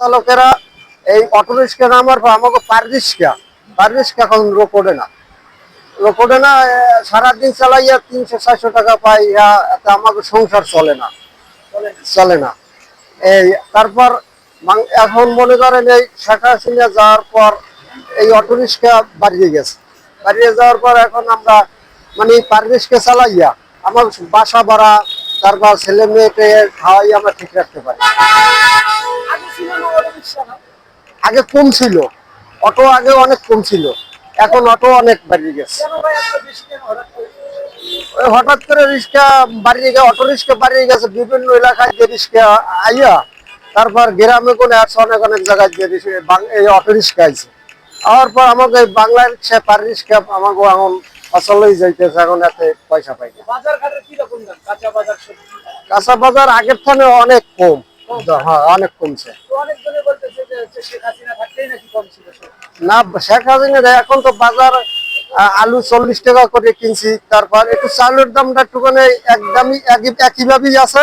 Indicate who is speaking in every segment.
Speaker 1: চালকেরা এই auto rickshaw নামার পর আমাকে পার রিক্সা পার রিক্সা এখন রোপড়ে না রোপড়ে না সারাদিন চালাইয়া তিনশো, চারশো টাকা পাই এতে আমাকে সংসার চলে না। চলে না। এই, তারপর এখন মনে করেন এই শেখ হাসিনা যাওয়ার পর এই অটো রিক্সা বাড়িয়ে গেছে। বাড়িয়ে যাওয়ার পর এখন আমরা মানে পার রিক্সা চালাইয়া আমার বাসা ভাড়া, তারপর ছেলে মেয়েকে খাওয়াই আমরা ঠিক রাখতে পারি।
Speaker 2: আগে
Speaker 1: কম ছিল। অটো আগে অনেক কম ছিল। এখন অটো অনেক বাড়িয়ে গেছে।
Speaker 2: হঠাৎ করে?
Speaker 1: রিক্সা বাড়িয়ে গেছে অটো রিক্সা বাড়িয়ে গেছে বিভিন্ন এলাকায় যে রিক্সা আইয়া তারপর গ্রামে কোনে আছে অনেক অনেক জায়গায় যে এই অটো রিক্সা আইছে। আওয়ার পর আমাকে এই বাংলা রিক্সা পার রিক্সা আমাকে এখন অচলই যাইতেছে এখন এতে পয়সা পাই না।
Speaker 2: কাঁচা বাজার
Speaker 1: কাঁচা বাজার আগের থেকে অনেক কম। হ্যাঁ অনেক কমছে।
Speaker 2: তো
Speaker 1: না শেখ হাসিনা এখন তো বাজার আলু চল্লিশ টাকা করে কিনছি তারপর একটু চালের দামটা একটুখানি একদমই একই একইভাবেই আছে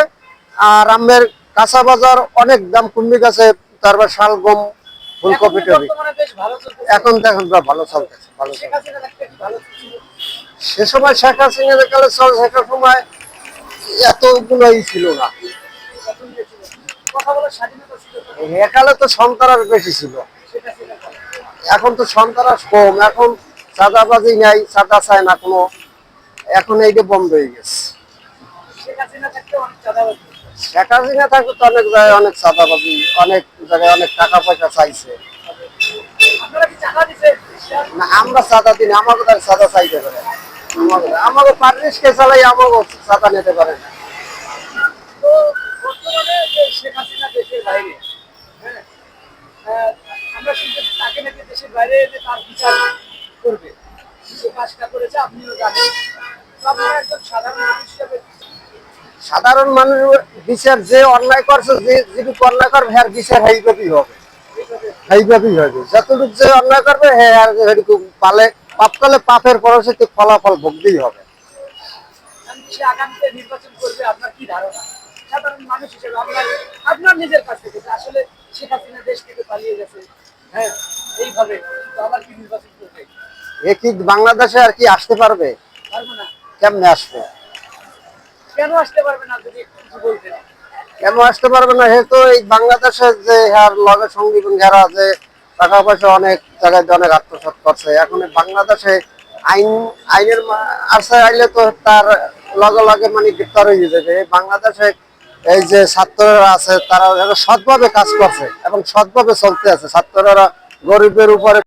Speaker 1: আর আমের কাঁচা বাজার অনেক দাম কমে গেছে তারপর শাল গম ফুলকপি
Speaker 2: এখন
Speaker 1: টপি।
Speaker 2: বর্তমানে বেশ
Speaker 1: এখন দেখুন ভালো চলতেছে ভালো সে সময় শেখ হাসিনা কালে চল শেখার সময় এতগুলোই ছিল না।
Speaker 2: কথা বলার স্বাধীনতা ছিল তো
Speaker 1: একালে তো সন্তান বেশি ছিল। এখন তো সন্ত্রাস কম। এখন চাঁদাবাজি নাই চাঁদা চায় না কোনো। এখন এই এইটা বন্ধ হয়ে গেছে।
Speaker 2: শেখ হাসিনা থাকতে
Speaker 1: তো অনেক জায়গায় অনেক চাঁদাবাজি অনেক জায়গায় অনেক টাকা পয়সা চাইছে না আমরা চাঁদা দিন আমাকে তার চাঁদা চাইতে পারে। আমাকে চালাই আমাকে চাঁদা নিতে পারে না।
Speaker 2: তো বর্তমানে শেখ হাসিনা দেশের বাইরে হ্যাঁ? আমরা শুনতেছি তাকে নাকি দেশের বাইরে তার বিচার করবে। কাজটা করেছে আপনিও জানেন। আপনারা একজন সাধারণ মানুষ হিসেবে
Speaker 1: সাধারণ মানুষ বিচার যে অন্যায় করছে যে যদি অন্যায় করবে হ্যাঁ বিচার হেইভাবেই হবে। হেইভাবেই হবে। যতটুকু যে অন্যায় করবে হ্যাঁ আর সেটুকু পালে পাপ করলে পাপের পরবর্তী ফলাফল ভোগতেই হবে।
Speaker 2: আগামীতে নির্বাচন করবে আপনার কি ধারণা? সাধারণ মানুষ হিসেবে আপনার আপনার নিজের কাছ থেকে যে আসলে শেখ হাসিনা দেশ থেকে পালিয়ে গেছে। হ্যাঁ এইভাবে। আবার কি নির্বাচন করবে?
Speaker 1: এ কি বাংলাদেশে আর কি আসতে পারবে?
Speaker 2: পারব না।
Speaker 1: কেমনে আসবে?
Speaker 2: কেন আসতে পারবে না যদি কিছু বলতেন?
Speaker 1: কেন আসতে পারবে না? হে তো এই বাংলাদেশের যে হার লগে সঙ্গী যারা আছে টাকা পয়সা অনেক জায়গায় অনেক আত্মসাৎ করছে। এখন বাংলাদেশে আইন আইনের আশ্রয় আইলে তো তার লগে লগে মানে গ্রেপ্তার হয়ে যাবে বাংলাদেশে এই যে ছাত্ররা আছে, তারা সৎভাবে কাজ করছে এবং সৎভাবে চলতে আছে। ছাত্ররা গরিবের উপরে